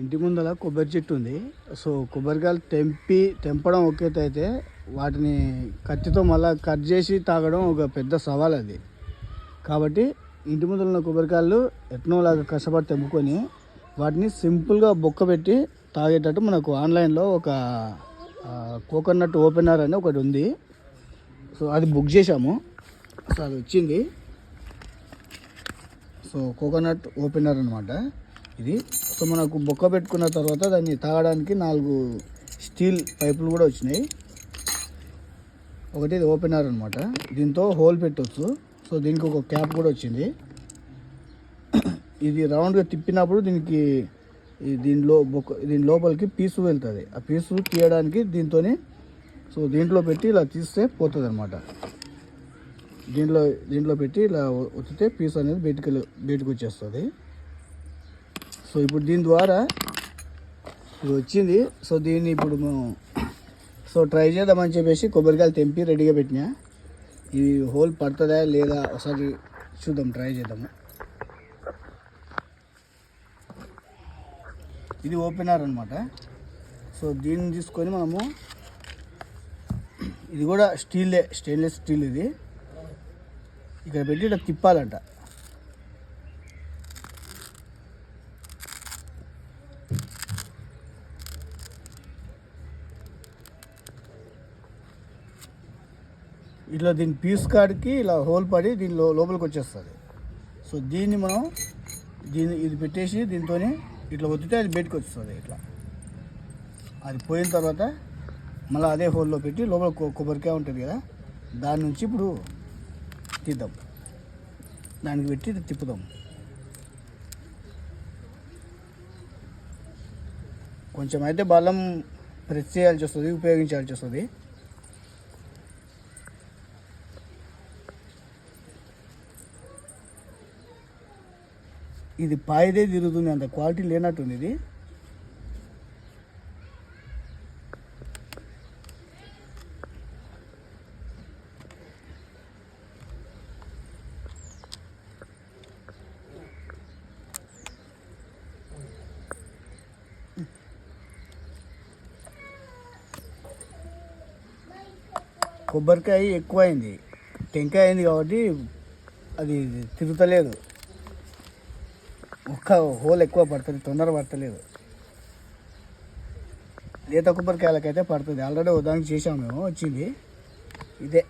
ఇంటి ముందర కొబ్బరి చెట్టు ఉంది. సో కొబ్బరికాయలు తెంపి తెంపడం ఒక అయితే వాటిని కత్తితో మళ్ళీ కట్ చేసి తాగడం ఒక పెద్ద సవాల్ అది. కాబట్టి ఇంటి ముందర ఉన్న కొబ్బరికాయలు ఎట్నోలాగా కష్టపడి తెంపుకొని వాటిని సింపుల్గా బొక్క పెట్టి తాగేటట్టు మనకు ఆన్లైన్లో ఒక కోకోనట్ ఓపెనర్ అని ఒకటి ఉంది. సో అది బుక్ చేసాము సో అది వచ్చింది. సో కోకోనట్ ఓపెనర్ అనమాట ఇది. సో మనకు బొక్క పెట్టుకున్న తర్వాత దాన్ని తాగడానికి నాలుగు స్టీల్ పైపులు కూడా వచ్చినాయి. ఒకటి ఇది ఓపెనర్ అనమాట దీంతో హోల్ పెట్టవచ్చు సో దీనికి ఒక క్యాప్ కూడా వచ్చింది. ఇది రౌండ్గా తిప్పినప్పుడు దీనికి దీనిలో బొక్క దీని లోపలికి పీసు వెళ్తుంది. ఆ పీసు తీయడానికి దీంతోనే సో దీంట్లో పెట్టి ఇలా తీస్తే పోతుంది అనమాట దీంట్లో దీంట్లో పెట్టి ఇలా వచ్చితే పీస్ అనేది బయటికి వెళ్ళి- బయటకు వచ్చేస్తుంది. సో ఇప్పుడు దీని ద్వారా ఇది వచ్చింది. సో దీన్ని ఇప్పుడు మేము సో ట్రై చేద్దామని చెప్పేసి కొబ్బరికాయలు తెంపి రెడీగా పెట్టినా. ఇది హోల్ పడుతుందా లేదా ఒకసారి చూద్దాం ట్రై చేద్దాము. ఇది ఓపెనర్ అనమాట సో దీన్ని తీసుకొని మనము ఇది కూడా స్టీలే స్టెయిన్లెస్ స్టీల్ ఇది. ఇక్కడ పెట్టి ఇట్లా తిప్పాలంట. ఇట్లా దీని పీస్ కాడికి ఇలా హోల్ పడి దీని లో- లోపలికి వచ్చేస్తుంది. సో దీన్ని మనం దీన్ని ఇది పెట్టేసి దీంతో ఇట్లా ఒత్తితే అది బయటకు వస్తుంది ఇట్లా. అది పోయిన తర్వాత మళ్ళీ అదే హోల్లో పెట్టి లోపల కొబ్బరికాయ ఉంటుంది కదా దాని నుంచి ఇప్పుడు తీద్దాం. దానికి పెట్టి తిప్పుదాం. కొంచెం అయితే బలం ప్రెస్ చేయాల్సి వస్తుంది ఉపయోగించాల్సి వస్తుంది. ఇది పాయిదే తిరుగుతుంది అంత క్వాలిటీ లేనట్టుంది ఇది. కొబ్బరికాయ ఎక్కువైంది. టెంకాయ అయింది కాబట్టి అది తిరుగుతలేదు. ఒక్క హోల్ ఎక్కువ పడుతుంది తొందర పడతలేదు లేత కొబ్బరికాయలకైతే పడుతుంది. ఆల్రెడీ ఉదాహరణ చేసాము మేము వచ్చింది. ఇదే.